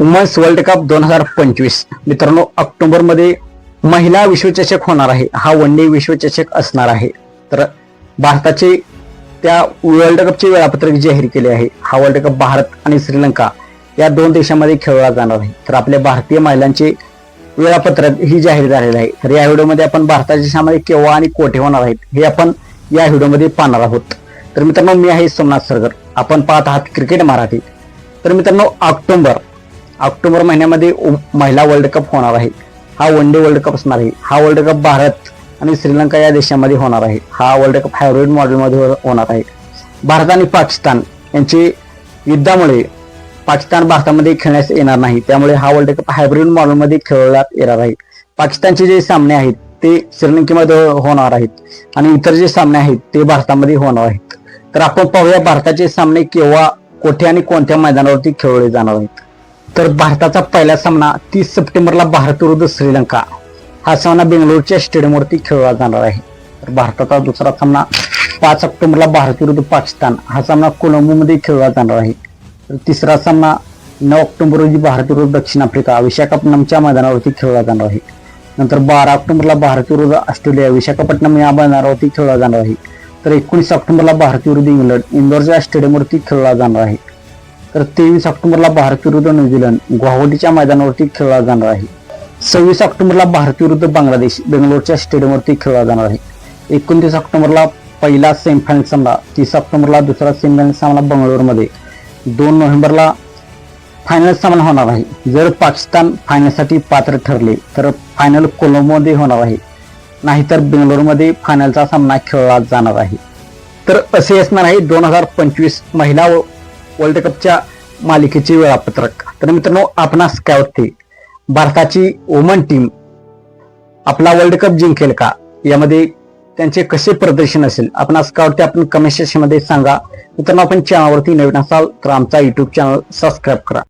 Women's world cup दोन हजार पंचवीस. मित्रांनो ऑक्टोबरमध्ये महिला विश्वचषक होणार आहे. हा वन डे विश्वचषक असणार आहे. तर भारताचे त्या वर्ल्ड कपचे वेळापत्रक जाहीर केले आहे. हा वर्ल्ड कप भारत आणि श्रीलंका या दोन देशांमध्ये खेळला जाणार आहे. तर आपल्या भारतीय महिलांचे वेळापत्रक ही जाहीर झालेलं आहे. तर या व्हिडिओमध्ये आपण भारताच्या देशामध्ये केव्हा आणि कोठे होणार आहेत हे आपण या व्हिडिओमध्ये पाहणार आहोत. तर मित्रांनो मी आहे सोमनाथ सरगर. आपण पाहत आहात क्रिकेट मराठी. तर मित्रांनो ऑक्टोबर ऑक्टोबर महिन्यामध्ये महिला वर्ल्ड कप होणार आहे. हा वन डे वर्ल्ड कप असणार आहे. हा वर्ल्ड कप भारत आणि श्रीलंका या देशामध्ये होणार आहे. हा वर्ल्ड कप हायब्रिड मॉडेलमध्ये हो- होणार आहे. भारत आणि पाकिस्तान यांचे युद्धामुळे पाकिस्तान भारतामध्ये खेळण्यास येणार नाही. त्यामुळे हा वर्ल्ड कप हायब्रिड मॉडेलमध्ये खेळण्यात येणार आहे. पाकिस्तानचे जे सामने आहेत ते श्रीलंकेमध्ये होणार आहेत. आणि इतर जे सामने आहेत ते भारतामध्ये होणार आहेत. तर आपण पाहूया भारताचे सामने केव्हा कोठे आणि कोणत्या मैदानावरती खेळवले जाणार आहेत. तर भारताचा पहिला सामना तीस सप्टेंबरला भारत विरुद्ध श्रीलंका. हा सामना बेंगलोरच्या स्टेडियमवरती खेळला जाणार आहे. तर भारताचा दुसरा सामना पाच ऑक्टोबरला भारत विरुद्ध पाकिस्तान. हा सामना कोलंबोमध्ये खेळला जाणार आहे. तर तिसरा सामना नऊ ऑक्टोबर रोजी भारत विरुद्ध दक्षिण आफ्रिका विशाखापट्टणमच्या मैदानावरती खेळला जाणार आहे. नंतर बारा ऑक्टोबरला भारत विरुद्ध ऑस्ट्रेलिया विशाखापट्टणम या मैदानावरती खेळला जाणार आहे. तर एकोणीस ऑक्टोबरला भारत विरुद्ध इंग्लंड इंदोरच्या स्टेडियमवरती खेळला जाणार आहे. तर तेवीस ऑक्टोबरला भारत विरुद्ध न्यूझीलंड गुवाहाटीच्या मैदानावरती खेळला जाणार आहे. सव्वीस ऑक्टोबरला भारत विरुद्ध बांगलादेश बेंगलोरच्या स्टेडियमवरती खेळला जाणार आहे. एकोणतीस ऑक्टोबरला पहिला सेमीफायनल सामना तीस ऑक्टोबरला दुसरा सेमीफायनल सामना बंगळुरूमध्ये. दोन नोव्हेंबरला फायनल सामना होणार आहे. जर पाकिस्तान फायनलसाठी पात्र ठरले तर फायनल कोलंबोमध्ये होणार आहे. नाहीतर बेंगलोरमध्ये फायनलचा सामना खेळला जाणार आहे. तर असे असणार आहे दोन हजार पंचवीस महिला व- वर्ल्ड कपच्या मालिकेचे वेळापत्रक. तर मित्रांनो आपणास काय वाटते भारताची वुमन टीम आपला वर्ल्ड कप जिंकेल का? यामध्ये त्यांचे कसे प्रदर्शन असेल? आपणास काय वाटते आपण कमेंट सेक्शनमध्ये सांगा. मित्रांनो आपण चॅनलवरती नवीन असाल तर आमचा युट्यूब चॅनल सबस्क्राईब करा.